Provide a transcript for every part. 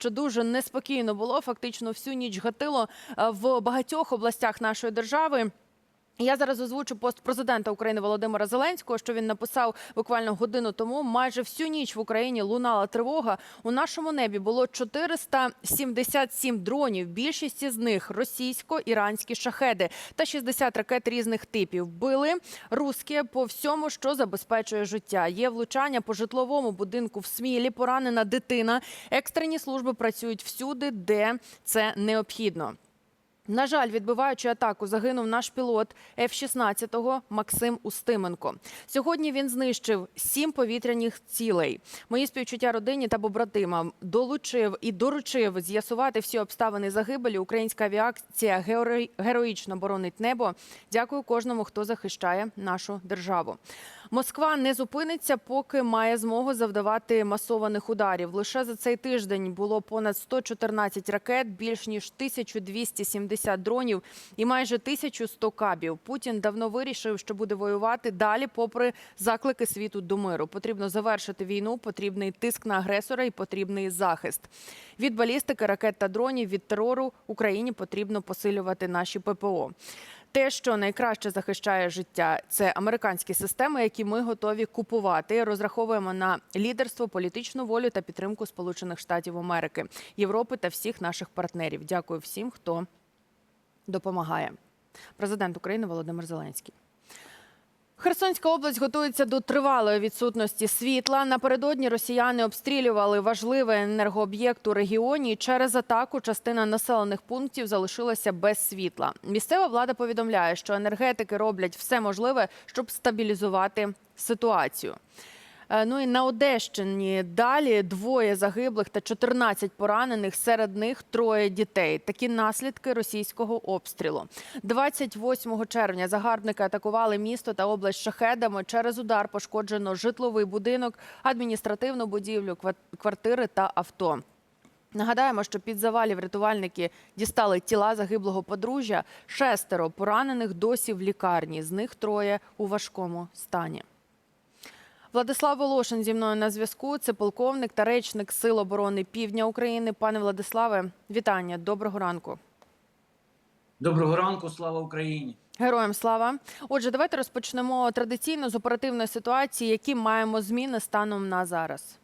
що дуже неспокійно було. Фактично всю ніч гатило е, в багатьох областях нашої держави. Я зараз озвучу пост президента України Володимира Зеленського, що він написав буквально годину тому. Майже всю ніч в Україні лунала тривога. У нашому небі було 477 дронів. Більшість із них російсько-іранські шахеди та 60 ракет різних типів. Били русські по всьому, що забезпечує життя. Є влучання по житловому будинку в Смілі. Поранена дитина. Екстрені служби працюють всюди, де це необхідно. На жаль, відбиваючи атаку, загинув наш пілот F-16 Максим Устименко. Сьогодні він знищив сім повітряних цілей. Мої співчуття родині та побратимам долучив і доручив з'ясувати всі обставини загибелі. Українська авіація героїчно боронить небо. Дякую кожному, хто захищає нашу державу. Москва не зупиниться, поки має змогу завдавати масованих ударів. Лише за цей тиждень було понад 114 ракет, більш ніж 1270 дронів і майже 1100 кабів. Путін давно вирішив, що буде воювати далі, попри заклики світу до миру. Потрібно завершити війну, потрібний тиск на агресора і потрібний захист. Від балістики, ракет та дронів, від терору Україні потрібно посилювати наші ППО. Те, що найкраще захищає життя, це американські системи, які ми готові купувати. Розраховуємо на лідерство, політичну волю та підтримку Сполучених Штатів Америки, Європи та всіх наших партнерів. Дякую всім, хто допомагає. Президент України Володимир Зеленський. Херсонська область готується до тривалої відсутності світла. Напередодні росіяни обстрілювали важливий енергооб'єкт у регіоні. Через атаку частина населених пунктів залишилася без світла. Місцева влада повідомляє, що енергетики роблять все можливе, щоб стабілізувати ситуацію. Е, Ну і на Одещині далі двоє загиблих та 14 поранених. Серед них троє дітей. Такі наслідки російського обстрілу. 28 червня загарбники атакували місто та область шахедами. Через удар пошкоджено житловий будинок, адміністративну будівлю, ква- квартири та авто. Нагадаємо, що під завалів рятувальники дістали тіла загиблого подружжя. Шестеро поранених досі в лікарні. З них троє у важкому стані. Владислав Волошин зі мною на зв'язку. Це полковник та речник Сил оборони Півдня України. Пане Владиславе, вітання. Доброго ранку. Доброго ранку, слава Україні. Героям слава. Отже, давайте розпочнемо традиційно з оперативної ситуації, які маємо зміни станом на зараз.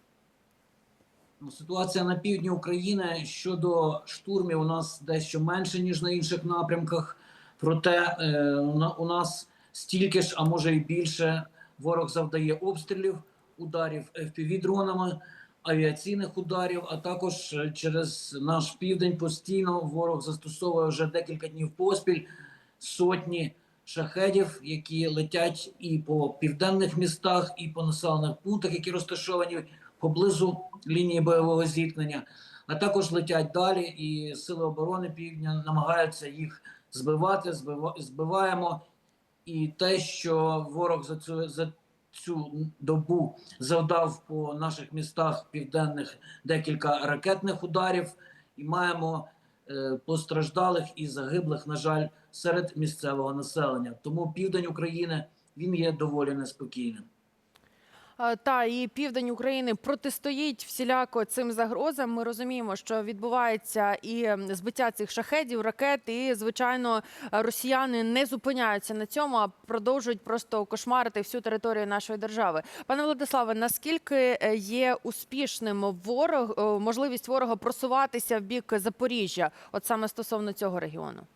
Ну, Ситуація на півдні України щодо штурмів у нас дещо менше, ніж на інших напрямках. Проте е, у нас стільки ж, а може і більше, ворог завдає обстрілів, ударів FPV-дронами, авіаційних ударів, а також е, через наш південь постійно ворог застосовує вже декілька днів поспіль сотні шахедів, які летять і по південних містах, і по населених пунктах, які розташовані поблизу лінії бойового зіткнення, а також летять далі, і сили оборони півдня намагаються їх збивати. збиваємо. І те, що ворог за цю за цю добу завдав по наших містах південних декілька ракетних ударів, і маємо е, постраждалих і загиблих, на жаль, серед місцевого населення. Тому південь України він є доволі неспокійним. Е, Та і південь України протистоїть всіляко цим загрозам. Ми розуміємо, що відбувається і збиття цих шахедів, ракет, і звичайно росіяни не зупиняються на цьому, а продовжують просто кошмарити всю територію нашої держави. Пане Владиславе, наскільки е, є успішним ворог е, можливість ворога просуватися в бік Запоріжжя, от саме стосовно цього регіону?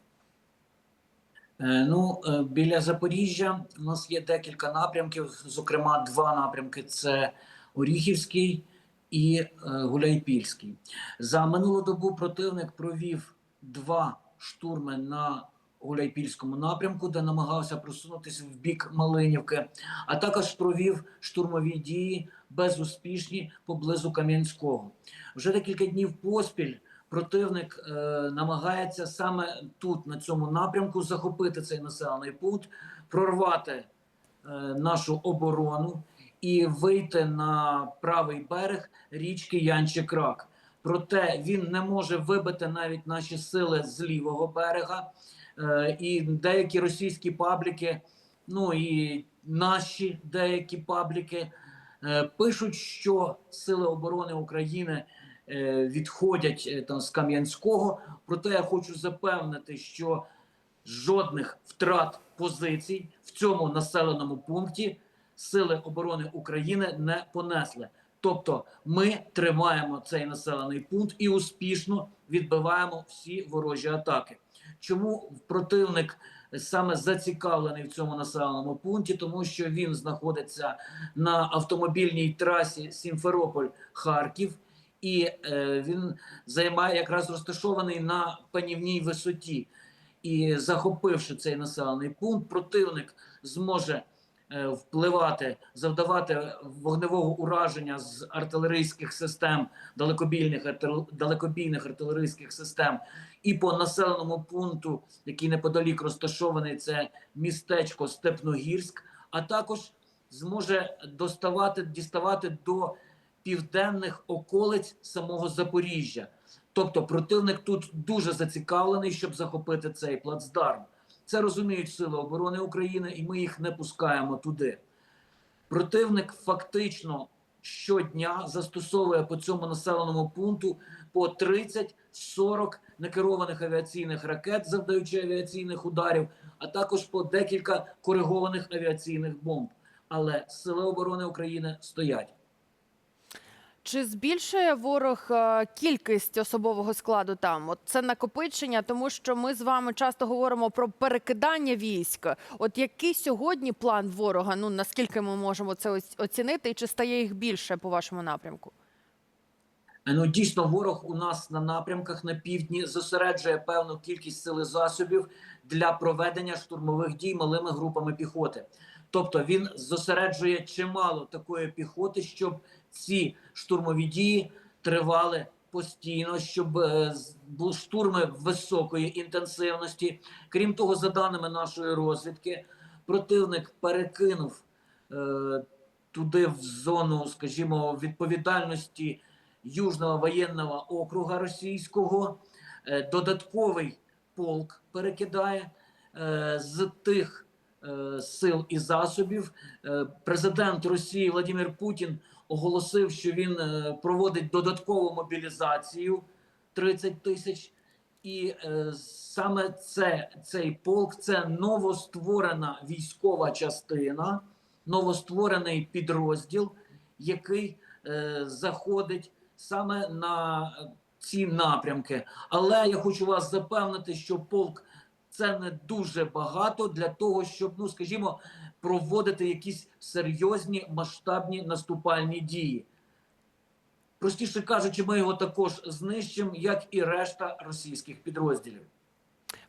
Е, Ну, е, біля Запоріжжя у нас є декілька напрямків, зокрема, два напрямки: це Оріхівський і е, Гуляйпільський. За минулу добу противник провів два штурми на Гуляйпільському напрямку, де намагався просунутися в бік Малинівки, а також провів штурмові дії безуспішні поблизу Кам'янського. Вже декілька днів поспіль противник е, намагається саме тут, на цьому напрямку, захопити цей населений пункт, прорвати е, нашу оборону і вийти на правий берег річки Янче-Крак. Проте він не може вибити навіть наші сили з лівого берега, е, і деякі російські пабліки, ну і наші деякі пабліки е, пишуть, що Сили оборони України відходять е, там з Кам'янського. Проте я хочу запевнити, що жодних втрат позицій в цьому населеному пункті Сили оборони України не понесли. Тобто ми тримаємо цей населений пункт і успішно відбиваємо всі ворожі атаки. Чому противник саме зацікавлений в цьому населеному пункті? Тому що він знаходиться на автомобільній трасі Сімферополь-Харків, і е, він займає якраз розташований на панівній висоті. І захопивши цей населений пункт, противник зможе е, впливати, завдавати вогневого ураження з артилерійських систем, далекобійних артил- далекобійних артилерійських систем, і по населеному пункту, який неподалік розташований, це містечко Степногірськ, а також зможе доставати діставати до південних околиць самого Запоріжжя. Тобто противник тут дуже зацікавлений, щоб захопити цей плацдарм. Це розуміють Сили оборони України, і ми їх не пускаємо туди. Противник фактично щодня застосовує по цьому населеному пункту по 30-40 некерованих авіаційних ракет, завдаючи авіаційних ударів, а також по декілька коригованих авіаційних бомб. Але Сили оборони України стоять. Чи збільшує ворог е, кількість особового складу там? От це накопичення, тому що ми з вами часто говоримо про перекидання військ. От який сьогодні план ворога? Ну наскільки ми можемо це оцінити, і чи стає їх більше по вашому напрямку? Е, Ну, дійсно, ворог у нас на напрямках на півдні зосереджує певну кількість сили засобів для проведення штурмових дій малими групами піхоти. Тобто він зосереджує чимало такої піхоти, щоб ці штурмові дії тривали постійно, щоб е, були штурми високої інтенсивності. Крім того, за даними нашої розвідки, противник перекинув е, туди в зону, скажімо, відповідальності Южного воєнного округа російського. Е, Додатковий полк перекидає е, з тих е, сил і засобів. Е, Президент Росії Владимир Путін оголосив, що він е, проводить додаткову мобілізацію 30 тисяч. І е, саме це, цей полк це новостворена військова частина, новостворений підрозділ, який е, заходить саме на е, ці напрямки. Але я хочу вас запевнити, що полк це не дуже багато для того, щоб, ну скажімо, проводити якісь серйозні масштабні наступальні дії. Простіше кажучи, ми його також знищимо, як і решта російських підрозділів.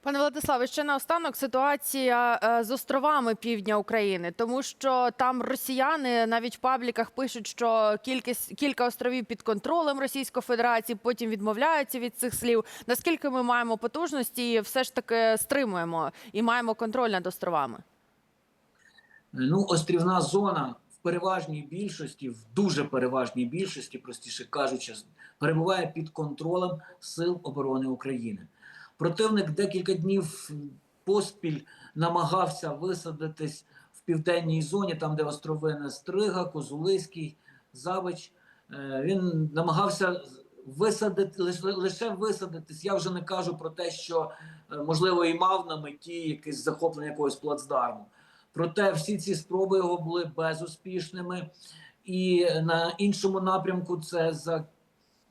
Пане Владиславе, ще наостанок ситуація е, з островами півдня України, тому що там росіяни навіть в пабліках пишуть, що кількість кілька островів під контролем Російської Федерації, потім відмовляються від цих слів. Наскільки ми маємо потужності, і все ж таки стримуємо і маємо контроль над островами? Ну, острівна зона в переважній більшості, в дуже переважній більшості, простіше кажучи, перебуває під контролем Сил оборони України. Противник декілька днів поспіль намагався висадитись в південній зоні, там, де острови Нестрига, Козулиський, Завич. Е, Він намагався висадити лише, лише висадитись. Я вже не кажу про те, що е, можливо і мав на меті якесь захоплення якогось плацдарму. Проте всі ці спроби його були безуспішними, і на іншому напрямку це за, е,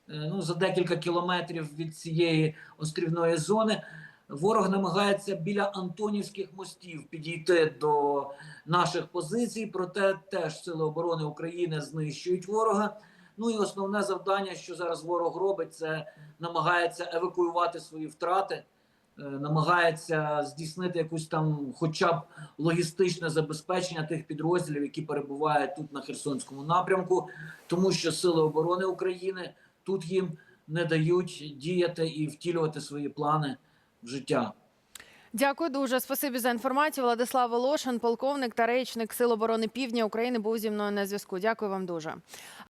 ну, за декілька кілометрів від цієї острівної зони. Ворог намагається біля Антонівських мостів підійти до наших позицій, проте теж Сили оборони України знищують ворога. Ну і основне завдання, що зараз ворог робить, це намагається евакуювати свої втрати, намагається здійснити якусь там, хоча б логістичне забезпечення тих підрозділів, які перебувають тут на Херсонському напрямку, тому що Сили оборони України тут їм не дають діяти і втілювати свої плани в життя. Дякую дуже. Спасибі за інформацію. Владислав Волошин, полковник та речник Сил оборони Півдня України, був зі мною на зв'язку. Дякую вам дуже.